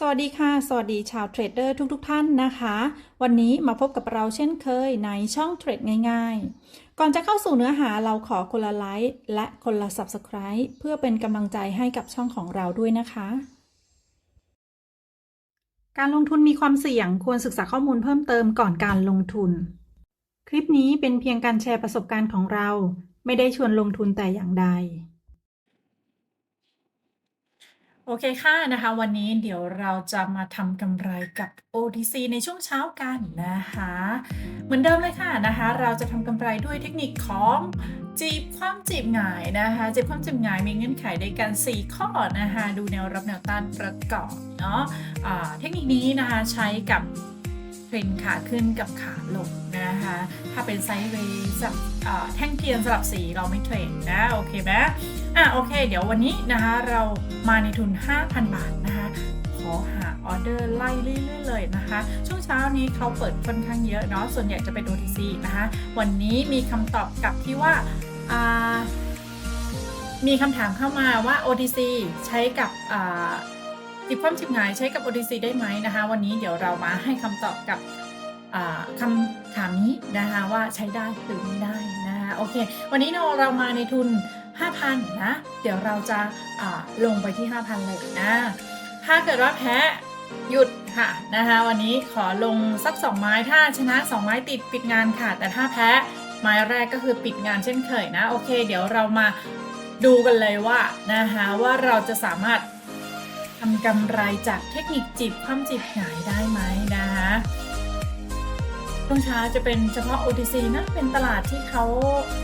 สวัสดีค่ะ สวัสดีชาวเทรดเดอร์ทุกๆทท่านนะคะ วันนี้มาพบกับเราเช่นเคยในช่องเทรดง่ายๆ ก่อนจะเข้าสู่เนื้อหาเราขอคนละไลค์และคนละ Subscribe เพื่อเป็นกำลังใจให้กับช่องของเราด้วยนะคะ การลงทุนมีความเสี่ยงควรศึกษาข้อมูลเพิ่มเติมก่อนการลงทุน คลิปนี้เป็นเพียงการแชร์ประสบการณ์ของเรา ไม่ได้ชวนลงทุนแต่อย่างใด โอเคค่ะนะคะวันนี้เดี๋ยวเราจะมาทำกำไรกับ OTC ในช่วงเช้ากันนะคะ เหมือนเดิมเลยค่ะนะคะ เราจะทำกำไรด้วยเทคนิคของจีบความจีบหงายนะคะจีบความจีบหงายมีเงื่อนไขด้วยกัน 4 ข้อนะคะ ดูแนวรับแนวต้านประกอบเนาะะเทคนิคนี้นะคะใช้กับ เทรนขาขึ้นกับขาลงนะคะ ถ้าเป็นไซด์เวย์สับแท่งเทียนสลับสีเราไม่เทรนนะ โอเคไหมอะโอเค เดี๋ยววันนี้นะคะเรามาในทุน 5,000 บาทนะคะขอหาออเดอร์ไล่เรื่อยๆเลยนะคะ ช่วงเช้านี้เขาเปิดค่อนข้างเยอะเนาะส่วนใหญ่จะเป็น OTC นะคะ วันนี้มีคำตอบกลับที่ว่ามีคำถามเข้ามาว่า OTC ใช้กับ จิบความจิบหงายใช้กับ OTC ได้ไหมนะคะ วันนี้เดี๋ยวเรามาให้คำตอบกับคำถามนี้นะคะว่าใช้ได้หรือไม่ได้นะคะโอเค วันนี้เรามาในทุน 5,000 นะ เดี๋ยวเราจะลงไปที่ 5,000 เลยนะถ้าเกิดว่าแพ้หยุดค่ะนะคะวันนี้ขอลงสัก 2 ไม้ถ้าชนะ 2 ไม้ติดปิดงานค่ะ แต่ถ้าแพ้ไม้แรกก็คือปิดงานเช่นเคยนะโอเค เดี๋ยวเรามาดูกันเลยว่านะคะว่าเราจะสามารถ ทำกำไรจากเทคนิคจีบความจีบหงายได้ไหมนะคะช่วงเช้าจะเป็นเฉพาะ OTC นะเป็นตลาดที่เขา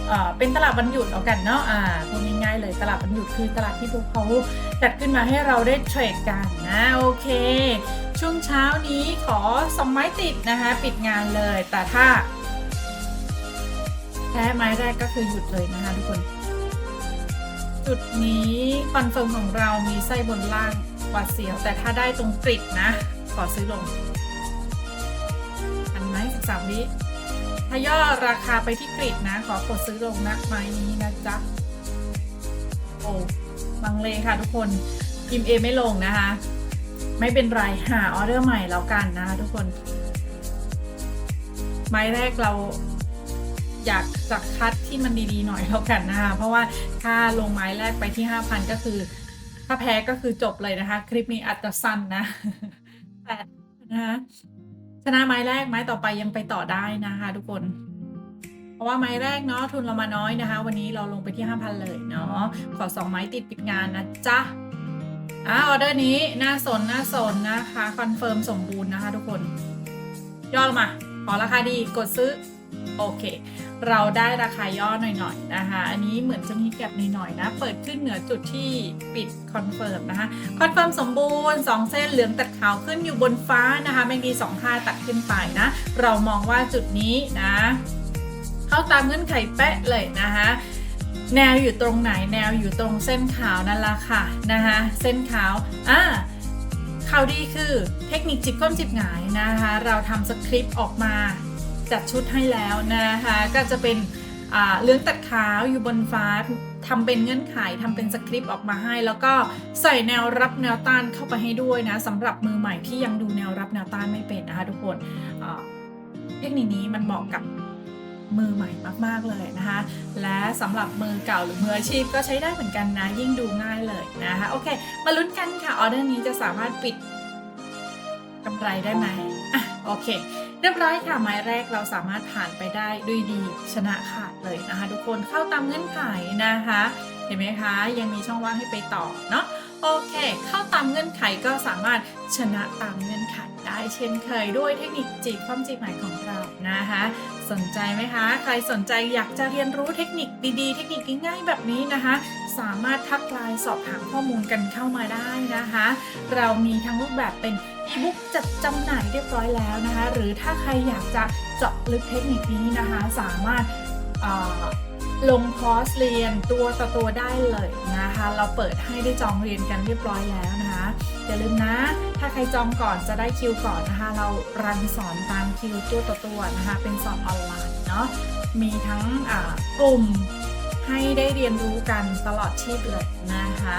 เเป็นตลาดวันหยุดเอากันเนาะอ่าพูดง่ายๆเลยตลาดวันหยุดคือตลาดที่พวกเขาจัดขึ้นมาให้เราได้เทรดกันนะโอเค ช่วงเช้านี้ขอสองไม้ติดนะคะปิดงานเลยแต่ถ้าแพ้ไม้แรกก็คือหยุดเลยนะคะทุกคน จุดนี้คอนเฟิร์มของเรามีไส้บนล่าง หวาดเสียว แต่ถ้าได้ตรงกริดนะ ขอซื้อลงสามวิถ้าย่อราคาไปที่กริดนะ ขอกดซื้อลงนะไม้นี้นะจ๊ะ โอ้บังเลค่ะทุกคนพิมพ์เอไม่ลงนะคะ ไม่เป็นไร หาออเดอร์ใหม่แล้วกันนะคะทุกคน ไม้แรกเราอยากจะคัดที่มันดีๆหน่อยแล้วกันนะคะเพราะว่าถ้าลงไม้แรกไปที่ 5,000 ก็คือ ถ้าแพ้ก็คือจบเลยนะคะ คลิปนี้อาจจะสั้นนะแต่นะคะชนะไม้แรกไม้ต่อไปยังไปต่อได้นะคะ ทุกคน เพราะว่าไม้แรกเนาะทุนเรามาน้อยนะคะ วันนี้เราลงไปที่5,000เลยเนาะขอ2ไม้ติดปิดงานนะจ๊ะอ่าออเดอร์นี้น่าสนน่าสนนะคะคอนเฟิร์มสมบูรณ์นะคะ ทุกคนย่อลงมา ขอราคาดีกดซื้อ โอเค เราได้ราคาย่อหน่อยๆนะคะ อันนี้เหมือนจะมีแก็บหน่อยๆนะ เปิดขึ้นเหนือจุดที่ปิดคอนเฟิร์มนะคะ คอนเฟิร์มสมบูรณ์ 2 เส้นเหลืองตัดขาวขึ้นอยู่บนฟ้านะคะแมงดี2ค่าตัดขึ้นไปนะ เรามองว่าจุดนี้นะ เข้าตามเงื่อนไขเป๊ะเลยนะคะแนวอยู่ตรงไหนแนวอยู่ตรงเส้นขาวนั่นละค่ะนะคะเส้นขาวอ่าข่าวดีคือเทคนิคจิบก้นจิบหงายนะคะ เราทำสคริปต์ออกมา จัดชุดให้แล้วนะคะก็จะเป็นเรื่องตัดขาวอยู่บนฟ้าทำเป็นเงื่อนไขทำเป็นสคริปต์ออกมาให้ แล้วก็ใส่แนวรับแนวต้านเข้าไปให้ด้วยนะสำหรับมือใหม่ที่ยังดูแนวรับแนวต้านไม่เป็นนะคะทุกคนเทคนิคนี้มันเหมาะกับมือใหม่มากๆเลยนะคะ และสำหรับมือเก่าหรือมืออาชีพก็ใช้ได้เหมือนกันนะ ยิ่งดูง่ายเลยนะคะโอเค มาลุ้นกันค่ะออเดอร์นี้จะสามารถปิดกำไรได้ไหมอะโอเค เรียบร้อยค่ะไม้แรกเราสามารถผ่านไปได้ด้วยดีชนะขาดเลยนะคะ ทุกคนเข้าตามเงื่อนไขนะคะ เห็นไหมคะ ยังมีช่องว่างให้ไปต่อเนาะโอเค เข้าตามเงื่อนไขก็สามารถชนะตามเงื่อนไขได้เช่นเคยด้วยเทคนิคจีบความจีบใหม่ของเรานะคะ สนใจไหมคะ ใครสนใจอยากจะเรียนรู้เทคนิคดีๆ เทคนิคง่ายๆแบบนี้นะคะ สามารถทักไลน์สอบถามข้อมูลกันเข้ามาได้นะคะ เรามีทั้งรูปแบบเป็น อีบุ๊กจัดจำหน่ายเรียบร้อยแล้วนะคะ หรือถ้าใครอยากจะเจาะลึกเทคนิคนี้นะคะ สามารถลงคอร์สเรียนตัวต่อตัวได้เลยนะคะ เราเปิดให้ได้จองเรียนกันเรียบร้อยแล้วนะคะอย่าลืมนะ ถ้าใครจองก่อนจะได้คิวก่อนนะคะ เรารันสอนตามคิวตัวต่อตัวนะคะ เป็นสอนออนไลน์เนาะมีทั้งกลุ่มให้ได้เรียนรู้กันตลอดชีพเลยนะคะ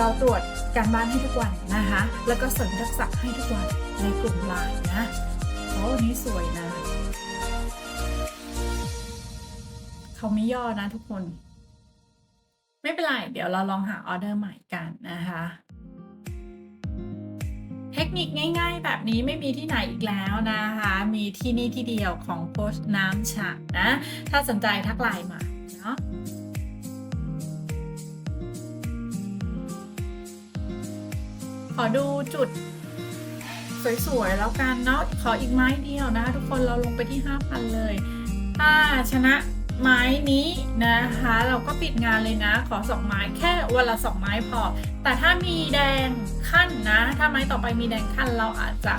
เราตรวจการบ้านให้ทุกวันนะคะ แล้วก็สริมทักษะให้ทุกวันในกลุ่มไลน์นะโอ้อันนี้สวยนะ เขาไม่ย่อนะทุกคน ไม่เป็นไร เดี๋ยวเราลองหาออเดอร์ใหม่กันนะคะ เทคนิคง่าย ๆ แบบนี้ไม่มีที่ไหนอีกแล้วนะคะ มีที่นี่ที่เดียวของโค้ชน้ำฉะนะ ถ้าสนใจทักไลน์มา อดูจุดสวยๆแล้วกันเนาะขออีกไม้เดียวนะคะทุกคนเราลงไปที่ 5,000 เลย ถ้าชนะไม้นี้นะคะ เราก็ปิดงานเลยนะขอสองไม้แค่วันละสองไม้พอ แต่ถ้ามีแดงขั้นนะ ถ้าไม้ต่อไปมีแดงขั้นเราอาจจะ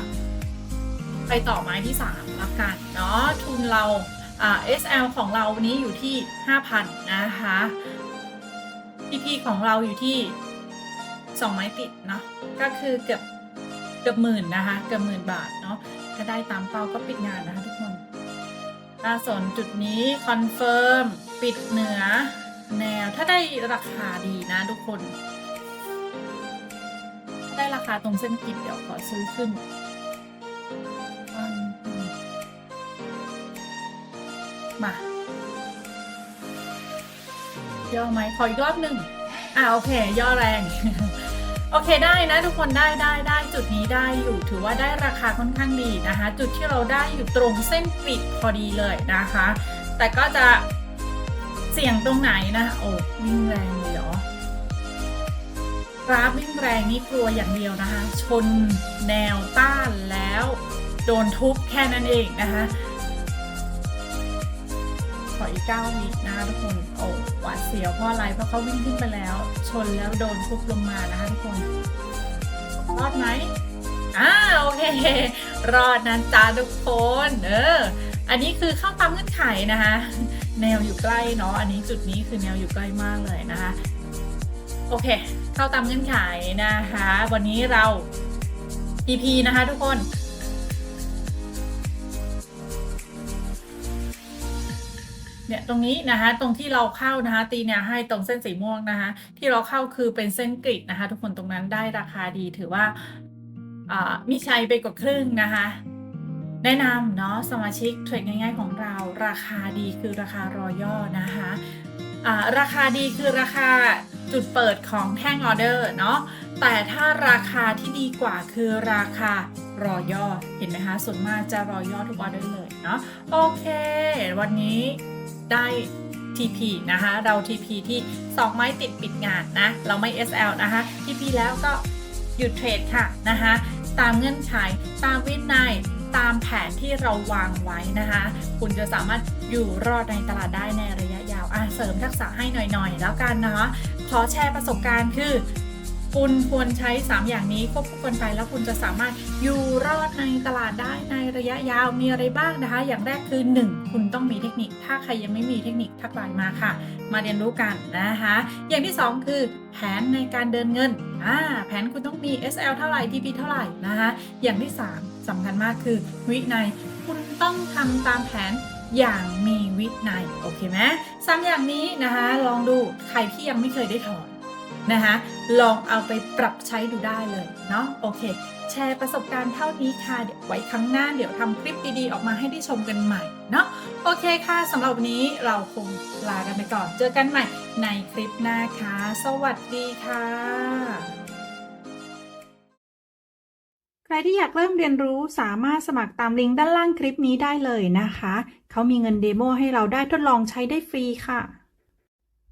ไปต่อไม้ที่3ละกันเนาะทุนเราอ่า SL ของเราวันนี้อยู่ที่ 5,000 นะคะ PP ของเราอยู่ที่ 2ไม้ติดเนาะก็คือเกือบเกือบหมื่นนะคะเกือบหมื่นบาทเนาะถ้าได้ตามเป้าก็ปิดงานนะคะทุกคนถ้าสนจุดนี้คอนเฟิร์มปิดเหนือแนวถ้าได้ราคาดีนะทุกคน ได้ราคาตรงเส้นกิบเดี๋ยวขอซื้อขึ้นมาย่อไหมขออีกรอบหนึ่ง อ่าโอเค ย่อแรง โอเคได้นะทุกคนได้ได้ได้จุดนี้ได้อยู่ถือว่าได้ราคาค่อนข้างดีนะคะ จุดที่เราได้อยู่ตรงเส้นกริดพอดีเลยนะคะ แต่ก็จะเสี่ยงตรงไหนนะโอ้วิ่งแรงเลยเหรอกราฟวิ่งแรงนี่กลัวอย่างเดียวนะคะ ชนแนวต้านแล้ว โดนทุบแค่นั้นเองนะคะ ขออีกเก้าวินะคะทุกคนโอ้หวาดเสียวเพราะอะไรเพราะเขาวิ่งขึ้นไปแล้ว ชนแล้วโดนทุบลงมานะคะทุกคนรอดไหมอ่าโอเค รอดนะจ๊ะทุกคนเอออันนี้คือเข้าตามเงื่อนไขนะคะแนวอยู่ใกล้เนาะอันนี้จุดนี้คือแนวอยู่ใกล้มากเลยนะคะโอเค เข้าตามเงื่อนไขนะคะ วันนี้เรา EP นะคะทุกคน เนี่ยตรงนี้นะคะตรงที่เราเข้านะคะตีเนี่ยให้ตรงเส้นสีม่วงนะคะที่เราเข้าคือเป็นเส้นกริดนะคะ ทุกคนตรงนั้นได้ราคาดีถือว่ามีชัยไปกว่าครึ่งนะคะแนะนำเนาะสมาชิกเทรดง่าย ๆ ของเราราคาดีคือราคารอย่อนะคะอ่าราคาดีคือราคาจุดเปิดของแท่งออเดอร์เนาะแต่ถ้าราคาที่ดีกว่าคือราคารอย่อเห็นไหมคะส่วนมากจะรอย่อทุกออเดอร์เลยเนาะโอเค วันนี้ ได้ TP นะคะ เรา TP ที่ 2 ไม้ติดปิดงานนะ เราไม่ SL นะคะ TP แล้วก็หยุดเทรดค่ะนะคะตามเงื่อนไขตามวินัยตามแผนที่เราวางไว้นะคะ คุณจะสามารถอยู่รอดในตลาดได้ในระยะยาวอะเสริมทักษะให้หน่อยๆ แล้วกันนะคะขอแชร์ประสบการณ์คือ คุณควรใช้ 3 อย่างนี้ควบคู่กันไปแล้วคุณจะสามารถอยู่รอดในตลาดได้ในระยะยาวมีอะไรบ้างนะคะ อย่างแรกคือ 1 คุณต้องมีเทคนิค ถ้าใครยังไม่มีเทคนิคทักไลน์มาค่ะ มาเรียนรู้กันนะคะ อย่างที่ 2 คือแผนในการเดินเงินอ่าแผนคุณต้องมี SL เท่าไหร่ TP เท่าไหร่นะคะอย่างที่ 3สำคัญมากคือ วินัยคุณต้องทำตามแผนอย่างมีวินัยโอเคไหมสามอย่างนี้นะคะลองดูใครที่ยังไม่เคยได้ถอน นะคะลองเอาไปปรับใช้ดูได้เลยเนาะโอเค แชร์ประสบการณ์เท่านี้ค่ะเดี๋ยวไว้ครั้งหน้าเดี๋ยวทำคลิปดีๆ ออกมาให้ได้ชมกันใหม่เนาะโอเคค่ะสำหรับวันนี้เราคงลากันไปก่อน เจอกันใหม่ในคลิปหน้าค่ะ สวัสดีค่ะใครที่อยากเริ่มเรียนรู้สามารถสมัครตามลิงก์ด้านล่างคลิปนี้ได้เลยนะคะ เขามีเงินเดโมให้เราได้ทดลองใช้ได้ฟรีค่ะ